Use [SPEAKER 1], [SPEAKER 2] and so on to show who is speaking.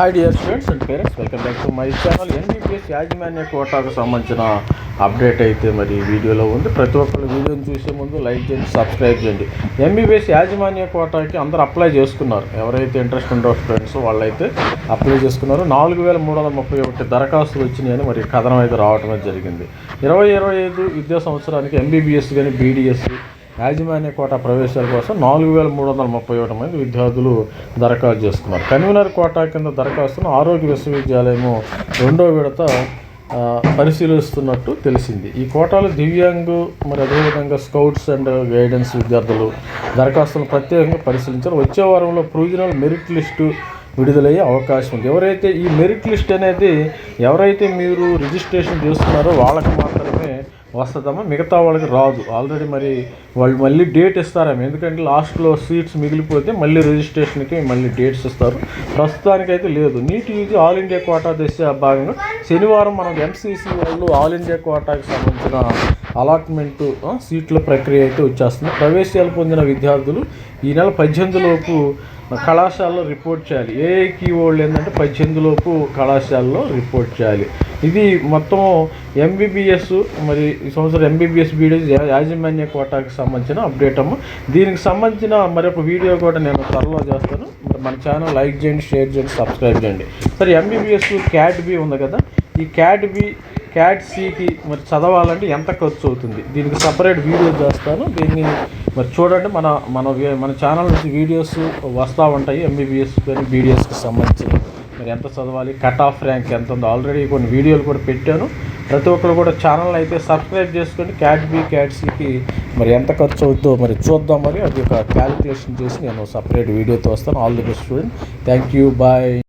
[SPEAKER 1] Hi dear students and parents welcome back to my channel NBPS యాజమాన్య కోటాకు సంబంధించిన update అయితే మరి వీడియోలో ఉంది. ప్రతి ఒక్కరు వీడియోని చూసే ముందు లైక్ చేయండి సబ్స్క్రైబ్ చేయండి. ఎంబీబీఎస్ యాజమాన్య కోటాకి అందరూ అప్లై చేసుకున్నారు. ఎవరైతే ఇంట్రెస్ట్ ఉండో స్టూడెంట్స్ వాళ్ళైతే అప్లై చేసుకున్నారు. నాలుగు వేల మూడు వందల ముప్పై ఒకటి దరఖాస్తులు వచ్చినాయని మరి కథనం అయితే రావటం జరిగింది. ఇరవై ఇరవై ఐదు విద్యా సంవత్సరానికి ఎంబీబీఎస్ కానీ బీడీఎస్ యాజమాన్య కోటా ప్రవేశాల కోసం నాలుగు వేల మూడు వందల ముప్పై ఒకటి మంది విద్యార్థులు దరఖాస్తు చేసుకున్నారు. కన్వీనర్ కోటా కింద దరఖాస్తును ఆరోగ్య విశ్వవిద్యాలయము రెండో విడత పరిశీలిస్తున్నట్టు తెలిసింది. ఈ కోటాలో దివ్యాంగు మరి అదేవిధంగా స్కౌట్స్ అండ్ గైడెన్స్ విద్యార్థులు దరఖాస్తులను ప్రత్యేకంగా పరిశీలించారు. వచ్చే వారంలో ప్రొవిజనల్ మెరిట్ లిస్టు విడుదలయ్యే అవకాశం ఉంది. ఎవరైతే ఈ మెరిట్ లిస్ట్ అనేది ఎవరైతే మీరు రిజిస్ట్రేషన్ చేస్తున్నారో వాళ్ళకి మాత్రమే వస్తుందమ్మా మిగతా వాళ్ళకి రాదు. ఆల్రెడీ మరి వాళ్ళు మళ్ళీ డేట్ ఇస్తారేమో. ఎందుకంటే లాస్ట్లో సీట్స్ మిగిలిపోతే మళ్ళీ రిజిస్ట్రేషన్కి మళ్ళీ డేట్స్ ఇస్తారు. ప్రస్తుతానికైతే లేదు. NEET UG all India quota దశ భాగంగా శనివారం మనం ఎంసీసీ వాళ్ళు ఆల్ ఇండియా కోటాకి సంబంధించిన అలాట్మెంటు సీట్ల ప్రక్రియ అయితే వచ్చేస్తుంది. ప్రవేశాలు పొందిన విద్యార్థులు ఈ నెల పద్దెనిమిదిలోపు కళాశాలలో రిపోర్ట్ చేయాలి. ఏ కీవర్డ్ ఏంటంటే పద్దెనిమిదిలోపు కళాశాలలో రిపోర్ట్ చేయాలి. ఇది మొత్తం ఎంబీబీఎస్ మరి ఈ సంవత్సరం ఎంబీబీఎస్ వీడియోస్ యాజమాన్య కోటాకి సంబంధించిన అప్డేట్ అమ్మ. దీనికి సంబంధించిన మరొక వీడియో కూడా నేను త్వరలో చేస్తాను. మరి మన ఛానల్ లైక్ చేయండి షేర్ చేయండి సబ్స్క్రైబ్ చేయండి. సరే ఎంబీబీఎస్ క్యాట్ బి ఉంది కదా. ఈ క్యాట్ బి క్యాట్ సీకి మరి చదవాలంటే ఎంత ఖర్చు అవుతుంది? దీనికి సపరేట్ వీడియో చేస్తాను. దీన్ని మరి చూడండి. మన మన మన ఛానల్ నుంచి వీడియోస్ వస్తూ ఉంటాయి. ఎంబీబీఎస్ కానీ బీడీఎస్కి సంబంధించి. మరి ఎంత చదవాలి? కట్ ఆఫ్ ర్యాంక్ ఎంత ఉందో ఆల్రెడీ కొన్ని వీడియోలు కూడా పెట్టాను. ప్రతి ఒక్కరు కూడా ఛానల్ అయితే సబ్స్క్రైబ్ చేసుకొని క్యాట్ బి క్యాట్ సికి మరి ఎంత ఖర్చు అవుతుందో మరి చూద్దాం మరి. అది ఒక క్యాలిక్యులేషన్ చేసి నేను సపరేట్ వీడియోతో వస్తాను. All the best student thank you bye